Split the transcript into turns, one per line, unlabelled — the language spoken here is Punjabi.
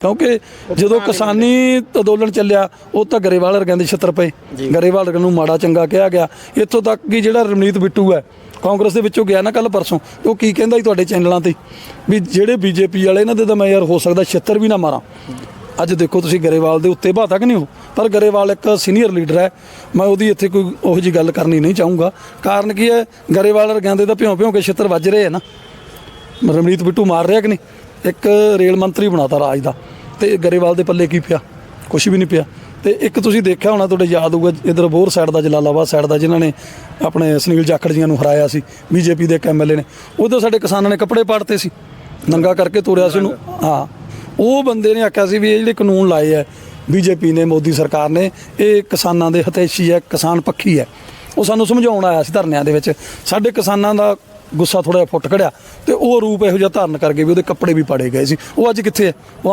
ਕਿਉਂਕਿ ਜਦੋਂ ਕਿਸਾਨੀ ਅੰਦੋਲਨ ਚੱਲਿਆ ਉਹ ਤਾਂ ਗਰੇਵਾਲ ਵਰਗਿਆਂ ਦੇ ਛਿੱਤਰ ਪਏ। ਗਰੇਵਾਲ ਵਰਗਿਆਂ ਨੂੰ ਮਾੜਾ ਚੰਗਾ ਕਿਹਾ ਗਿਆ। ਇੱਥੋਂ ਤੱਕ ਕਿ ਜਿਹੜਾ ਰਮਨੀਤ ਬਿੱਟੂ ਹੈ ਕਾਂਗਰਸ ਦੇ ਵਿੱਚੋਂ ਗਿਆ ਨਾ ਕੱਲ ਪਰਸੋਂ ਉਹ ਕੀ ਕਹਿੰਦਾ ਸੀ ਤੁਹਾਡੇ ਚੈਨਲਾਂ ਤੇ? ਵੀ ਜਿਹੜੇ ਬੀਜੇਪੀ ਵਾਲੇ ਇਹਨਾਂ ਦੇ ਤਾਂ ਮੈਂ ਯਾਰ ਹੋ ਸਕਦਾ ਛਿੱਤਰ ਵੀ ਨਾ ਮਾਰਾਂ। ਅੱਜ ਦੇਖੋ ਤੁਸੀਂ ਗਰੇਵਾਲ ਦੇ ਉੱਤੇ ਬਾਤ ਤੱਕ ਨਹੀਂ ਹੋ? ਪਰ ਗਰੇਵਾਲ ਇੱਕ ਸੀਨੀਅਰ ਲੀਡਰ ਹੈ। ਮੈਂ ਉਹਦੀ ਇੱਥੇ ਕੋਈ ਉਹੋ ਜੀ ਗੱਲ ਕਰਨੀ ਨਹੀਂ ਚਾਹੂੰਗਾ। ਕਾਰਨ ਕੀ ਹੈ? ਗਰੇਵਾਲ ਵਰਗਿਆਂ ਦੇ ਤਾਂ ਭਿਉਂ ਭਿਉਂ ਕੇ ਛਿੱਤਰ ਵੱਜ ਰਹੇ ਆ ਨਾ। ਰਮਨੀਤ ਬਿੱਟੂ ਮਾਰ ਰਿਹਾ ਕਿ ਨਹੀਂ? ਇੱਕ ਰੇਲ ਮੰਤਰੀ ਬਣਾਤਾ ਰਾਜ ਦਾ ਤੇ ਗਰੇਵਾਲ ਦੇ ਪੱਲੇ ਕੀ ਪਿਆ? ਕੁਝ ਵੀ ਨਹੀਂ ਪਿਆ। ਤੇ ਇੱਕ ਤੁਸੀਂ ਦੇਖਿਆ ਹੋਣਾ ਤੁਹਾਡੇ ਯਾਦ ਹੋਊਗਾ ਇਧਰ ਬੋਰ ਸਾਈਡ ਦਾ ਜਲਾਲਾਬਾਦ ਸਾਈਡ ਦਾ ਜਿਨ੍ਹਾਂ ਨੇ ਆਪਣੇ ਸੁਨੀਲ ਜਾਖੜ ਜੀਆਂ ਨੂੰ ਹਰਾਇਆ ਸੀ ਬੀਜੇਪੀ ਦੇ ਇੱਕ ਐਮਐਲਏ ਨੇ। ਉਦੋਂ ਸਾਡੇ ਕਿਸਾਨਾਂ ਨੇ ਕੱਪੜੇ ਪਾੜਤੇ ਸੀ ਨੰਗਾ ਕਰਕੇ ਤੋਰਿਆ ਸੀ ਉਹਨੂੰ। ਹਾਂ। ਉਹ ਬੰਦੇ ਨੇ ਆਖਿਆ ਸੀ ਵੀ ਇਹ ਜਿਹੜੇ ਕਾਨੂੰਨ ਲਾਏ ਆ ਬੀਜੇਪੀ ਨੇ ਮੋਦੀ ਸਰਕਾਰ ਨੇ ਇਹ ਕਿਸਾਨਾਂ ਦੇ ਹਤੈਸ਼ੀ ਹੈ ਕਿਸਾਨ ਪੱਖੀ ਹੈ ਉਹ ਸਾਨੂੰ ਸਮਝਾਉਣ ਆਇਆ ਸੀ ਧਰਨਿਆਂ ਦੇ ਵਿੱਚ। ਸਾਡੇ ਕਿਸਾਨਾਂ ਦਾ ਗੁੱਸਾ ਥੋੜਾ ਜਿਹਾ ਫੁੱਟ ਕੜਿਆ ਤੇ ਉਹ ਰੂਪ ਇਹੋ ਜਿਹਾ ਧਾਰਨ ਕਰਕੇ ਵੀ ਉਹਦੇ ਕੱਪੜੇ ਵੀ ਪਾੜੇ ਗਏ ਸੀ। ਉਹ ਅੱਜ ਕਿੱਥੇ ਹੈ? ਉਹ